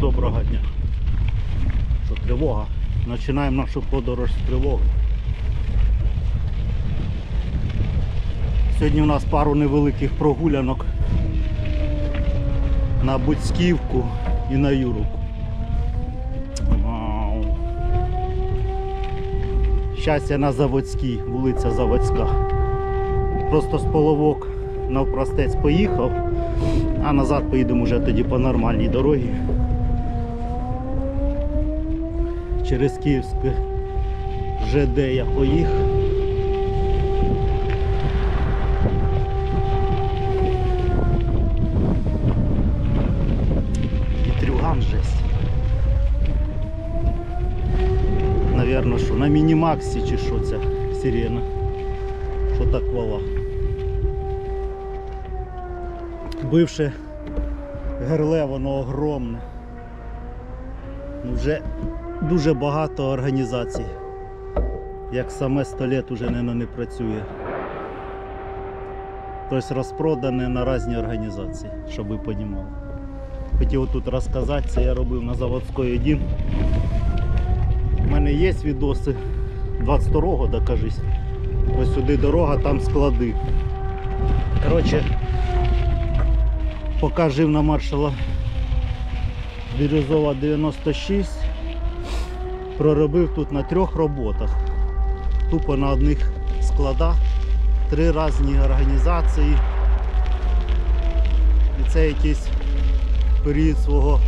Доброго дня. Що тривога? Починаємо нашу подорож з тривоги. Сьогодні у нас пару невеликих прогулянок на Буцьківку і на Юруку. Вау. Щас я на Заводській, вулиця Заводська. Просто з половок навпростець поїхав, а назад поїдемо вже тоді по нормальній дорогі. Через Київське ЖД я поїхав. Вітрюган жесть. Наверно, що на мінімаксі чи що це сирена. Що так вала. Бивше герле, воно огромне. Ну, Вже дуже багато організацій. Як саме 100 літ уже не, не працює. Тобто розпродане на різні організації, щоб ви розуміли. Хотів тут розказати, це я робив на заводської 1. У мене є відоси 22-го, да, кажись. Ось сюди дорога, там склади. Коротше, поки жив на маршала Бірюзова 96, проробив тут на трьох роботах. Тупо на одних складах, три різні організації. І це якийсь період свого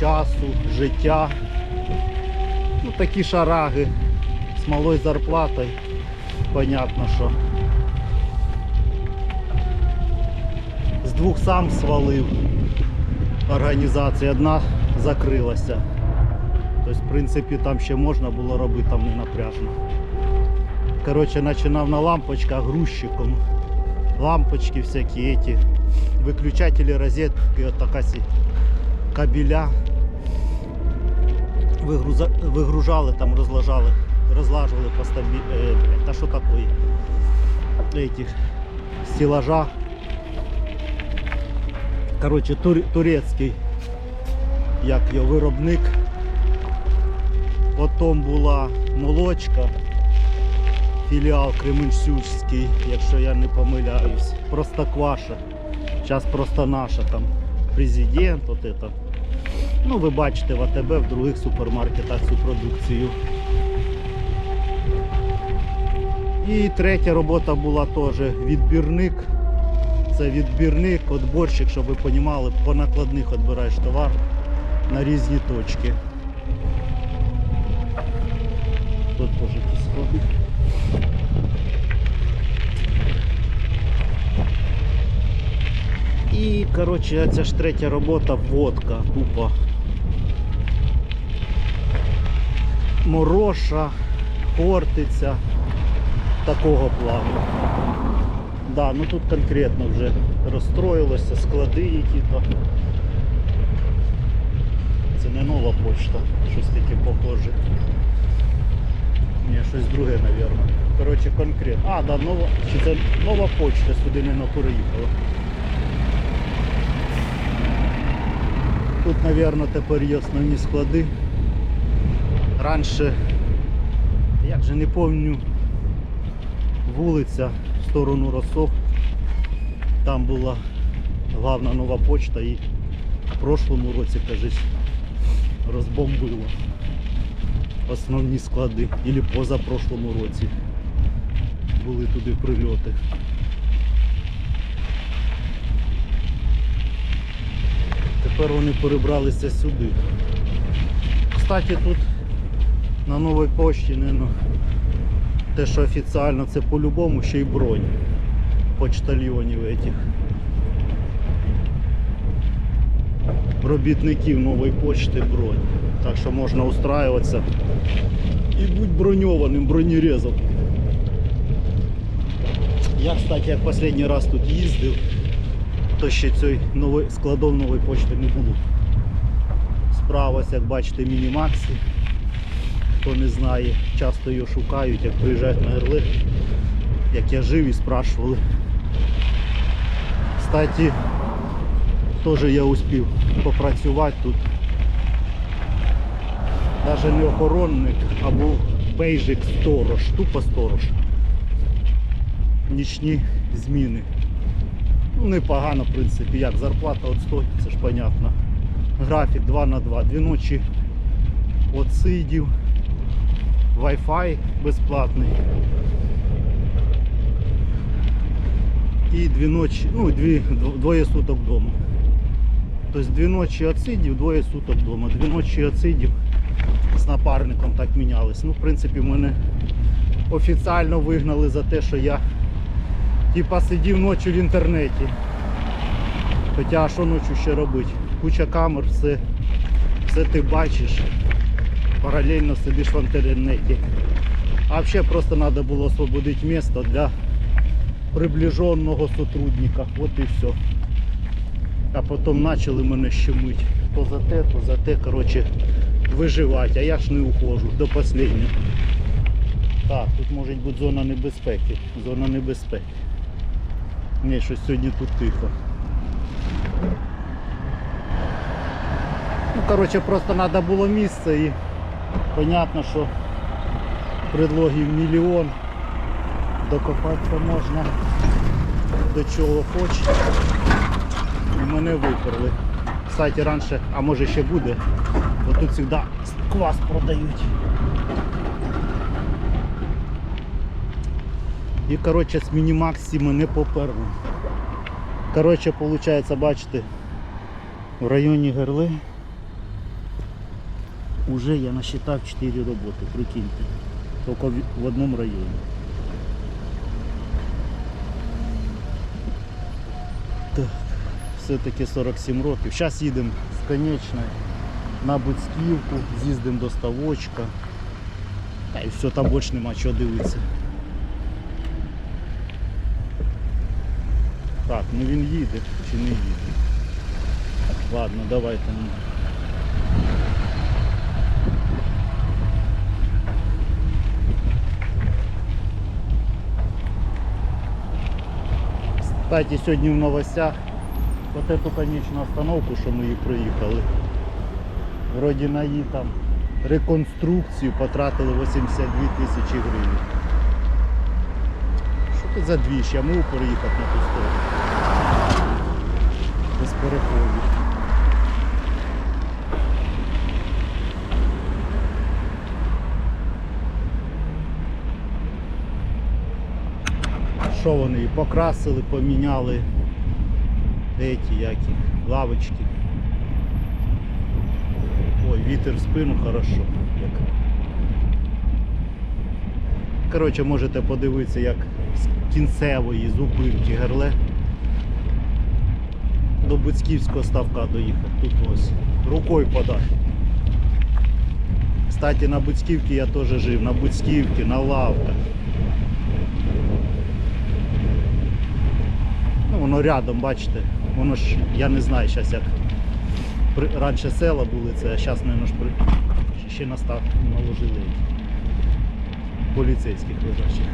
часу, життя. Ну такі шараги з малою зарплатою. Понятно, що з двох сам свалив організації, одна закрилася. Тобто, в принципі, там ще можна було робити, там не напряжно. Коротше, починав на лампочках грузчиком. Лампочки всякі эти, виключателі розетки, от така сі кабеля. Вигруза... Вигружали там, розложали, розлажували по стабі... Е, та що такое? Этих стелажа. Коротше, тур... турецький як його виробник. Потім була молочка, філіал Кременчуцький, якщо я не помиляюсь. Просто кваша. Зараз просто наша там президент, от это. Ну, ви бачите в АТБ, в других супермаркетах цю продукцію. І третя робота була теж відбірник. Це відбірник, отборщик, щоб ви розуміли, по накладних відбираєш товар на різні точки. Тут якісь сходи. І, коротше, ця ж третя робота водка, тупо. Мороша, хортиця, такого плану. Да, ну тут конкретно вже розстроїлося, склади які-то. Це не нова почта, щось таке похоже. Ні, щось друге, мабуть. Коротше, конкретно. А, да, нова. Чи це нова почта сюди не переїхала. Тут, мабуть, тепер є основні склади. Раніше, як же не пам'ятаю, вулиця в сторону Росов. Там була головна нова почта і в прошлому році, кажись, розбомбило основні склади. Ілі позапрошлому році були туди прильоти. Тепер вони перебралися сюди. Кстати, тут на новій пошті, не, те, що офіційно, це по-любому ще й бронь почтальйонів этих. Робітників нової почти бронь. Так що можна устраюватися і бути броньованим бронерезом. Я, кстати, як останній раз тут їздив, то ще цієї нової, складов нової почти не було. Справа, як бачите, мінімаксі. Хто не знає, часто її шукають, як приїжджають на РЛ, як я жив і спрашували. Кстати, теж я успів попрацювати тут. Навіть не охоронник, або бейжик сторож, тупо сторож. Нічні зміни. Ну, непогано, в принципі, як зарплата от 100, це ж понятно. Графік 2 на 2. Дві ночі отсидів. Wi-Fi безплатний. І дві ночі, ну, дві, двоє суток вдома. Тобто дві ночі отсидів, двоє суток вдома. Дві ночі отсидів напарником так мінялись. Ну, в принципі, мене офіційно вигнали за те, що я типа сидів ночі в інтернеті. Хоча що ночі ще робити? Куча камер, все, все ти бачиш, паралельно сидиш в інтернеті. А взагалі просто треба було освободити місце для приближеного сотрудника. От і все. А потім почали мене щемить. То за те, то за те, коротше, виживати. А я ж не ухожу до останнього. Так, тут може бути зона небезпеки. Зона небезпеки. Ні, щось сьогодні тут тихо. Ну, коротше, просто треба було місце і понятно, що предлогів мільйон. Докопатися можна до чого хочеш. І мене виперли. Кстати, раніше, а може ще буде, тут завжди квас продають. І коротше з мінімаксі мене поперли. Коротше, виходить, бачите, в районі Герли уже я насчитав 4 роботи, прикиньте. Тільки в- в одному районі. Так, все-таки 47 років. Зараз їдемо з конечної на Буцьківку, з'їздимо до Ставочка. Та і все, там більше нема чого дивитися. Так, ну він їде чи не їде. Ладно, давайте. Кстати, сьогодні в новостях вот эту конечну остановку, що ми її проїхали. Вроді на її там реконструкцію потратили 82 тисячі гривень. Що це за двіж? Я можу переїхати на ту сторону. Без переходів. Що вони покрасили, поміняли еті які, лавочки. Ой, вітер в спину хорошо. Як... Коротше, можете подивитися, як з кінцевої зупинки Герле до Буцьківського ставка доїхав. Тут ось рукою подати. Кстати, на Буцьківці я теж жив, на Буцьківці, на лавках. Ну, воно рядом, бачите. Воно ж, я не знаю зараз як. Раніше села були це, а зараз, мабуть, ще настав наложили поліцейських лежачих.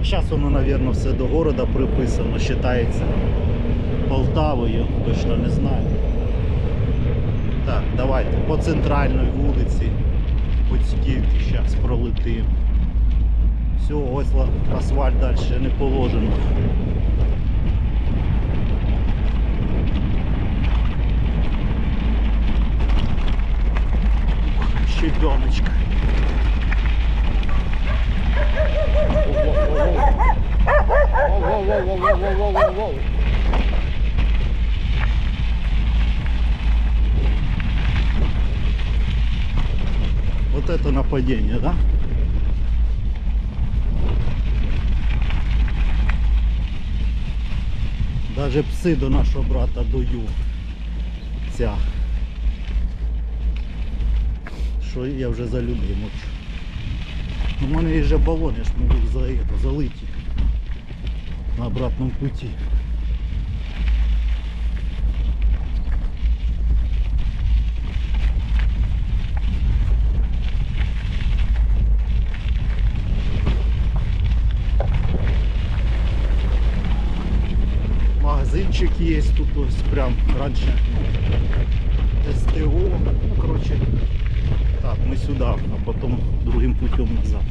А зараз воно, мабуть, все до города приписано, вважається Полтавою, точно не знаю. Так, давайте по центральній вулиці Буцьківки зараз пролетим. Все, ось асфальт далі не положено. Щебеночка. Воу-воу-воу-воу-воу-воу-воу-воу. Вот это нападение, да? Даже пси до нашого брата дою. Ця. Що я вже за. У мене є вже балон, я ж можу за это, залиті на обратному путі. Є тут ось прям раніше СТО. Ну, коротше, так, ми сюди, а потім другим путем назад.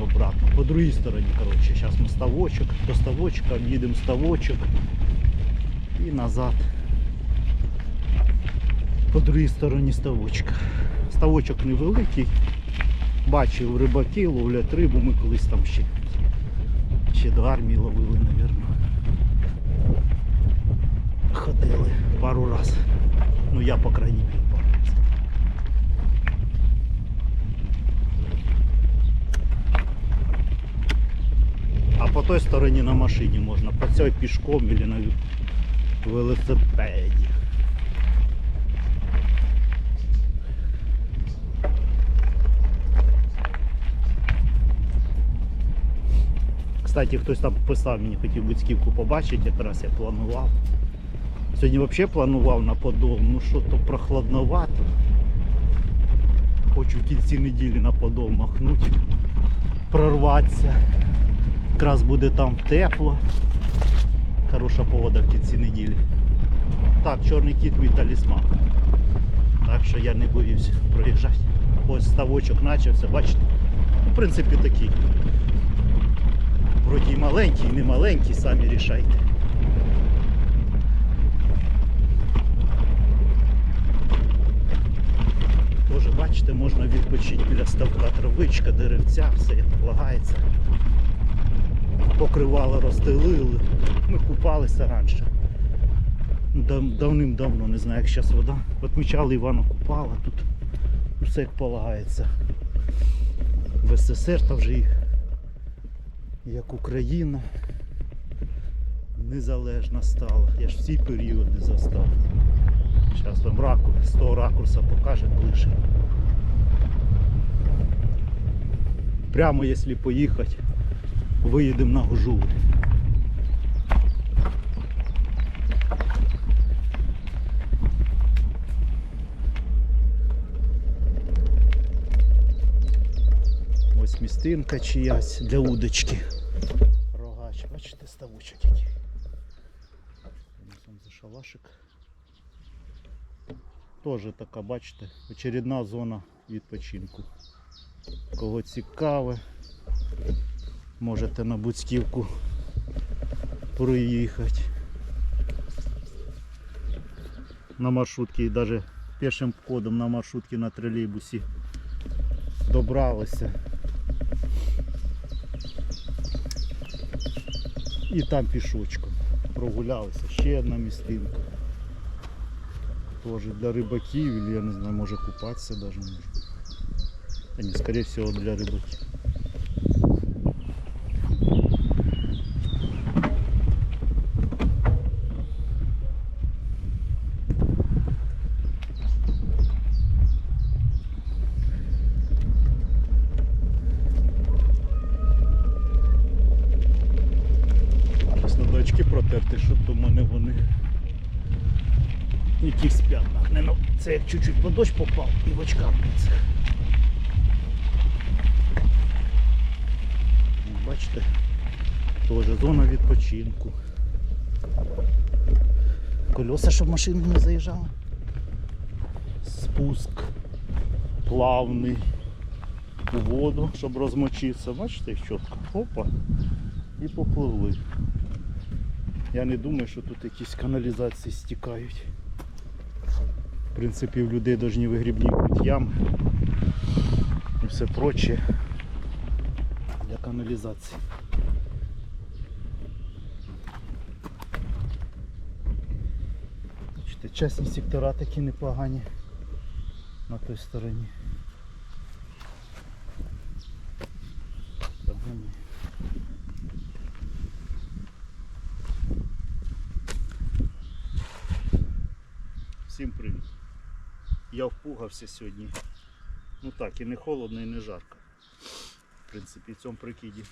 Обратно. По другій стороні, коротше, зараз ми ставочок, до ставочка, їдемо ставочок і назад. По другій стороні ставочка. Ставочок невеликий. Бачив рибаки, ловлять рибу, ми колись там ще, ще до армії ловили, мабуть. Ходили пару раз. Ну я по крайній мірі пару раз. А по той стороні на машині можна, по цій пішком або на велосипеді. Кстати, хтось там писав, мені хотів Буцьківку побачити, якраз я планував. Сьогодні взагалі планував на Подол, ну що то прохладновато. Хочу в кінці неділі на Подол махнути, прорватися. Якраз буде там тепло. Хороша погода в кінці неділі. Так, чорний кіт мій талісман. Так що я не боюсь проїжджати. Ось ставочок почався, бачите? Ну, в принципі такий. Вроді і маленький, і не маленький, самі рішайте. Тоже, бачите, можна відпочити біля ставка травичка, деревця, все як полагається. Покривало розстелили. Ми купалися раніше. Дав- Давним-давно, не знаю, як зараз вода. Отмічали Івана Купала, тут все як полагається. В СССР та вже їх як Україна незалежна стала. Я ж всі періоди застав. Зараз вам ракурс, з того ракурса покаже ближче. Прямо якщо поїхати, виїдемо на Гужури. Ось містинка чиясь для удочки. Рогач, бачите, ставочок який. Там за шалашик. Теж така, бачите, очередна зона відпочинку. Кого цікаве, можете на Буцьківку приїхати. На маршрутці і навіть пішим ходом на маршрутці на тролейбусі добралися. І там пішочком прогулялися. Ще одна містинка. Тоже для рибаків, я не знаю, може купатися даже ні, скорее всего для рибаків. Зараз на очки протерти, щоб то в мене вони спять нахне. Ну, це як чуть-чуть по дощ попав і в очках теж зона відпочинку. Колеса, щоб машини не заїжджали. Спуск плавний у воду, щоб розмочитися. Бачите, як чітко. Опа. І попливли. Я не думаю, що тут якісь каналізації стікають. В принципі, в людей повинні вигрібні ями і все проче для каналізації. Бачите, частні сектора такі непогані на той стороні. Всім привіт. Я впугався сьогодні. Ну так, і не холодно, і не жарко. В принципі, в цьому прикиді.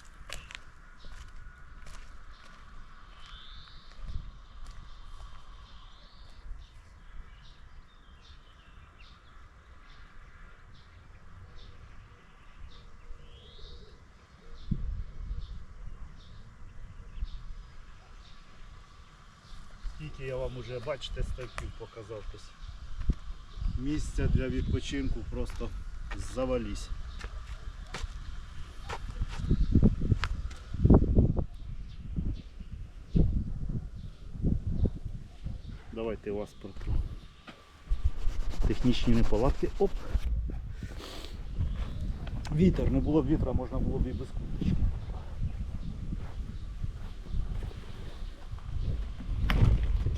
Скільки я вам уже, бачите, ставків показав. Місця для відпочинку просто завались. Давайте вас протру. Технічні неполадки. Оп. Вітер, не було б вітра, можна було б і без курточки.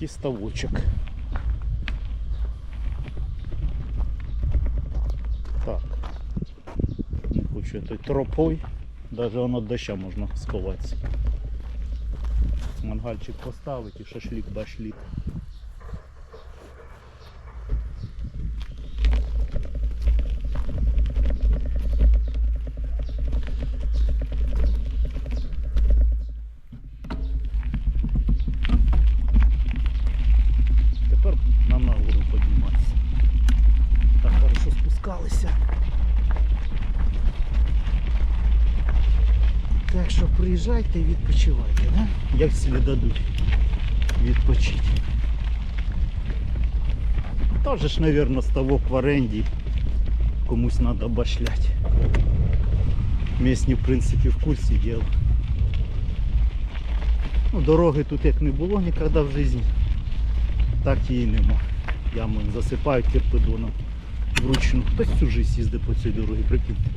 Такий. Так. Не хочу этой той тропой. Даже воно доща можна сховатися. Мангальчик поставить и шашлик башлік. Приїжджайте і відпочивайте, да? як собі дадуть відпочити. Тоже ж, мабуть, ставок в оренді. Комусь треба башлять. Місні, в принципі, в курсі діла. Ну, дороги тут як не було ніколи в житті, так її нема. Ями засипають кирпидоном вручну. Хтось всю життя їздить по цій дорозі, прикиньте.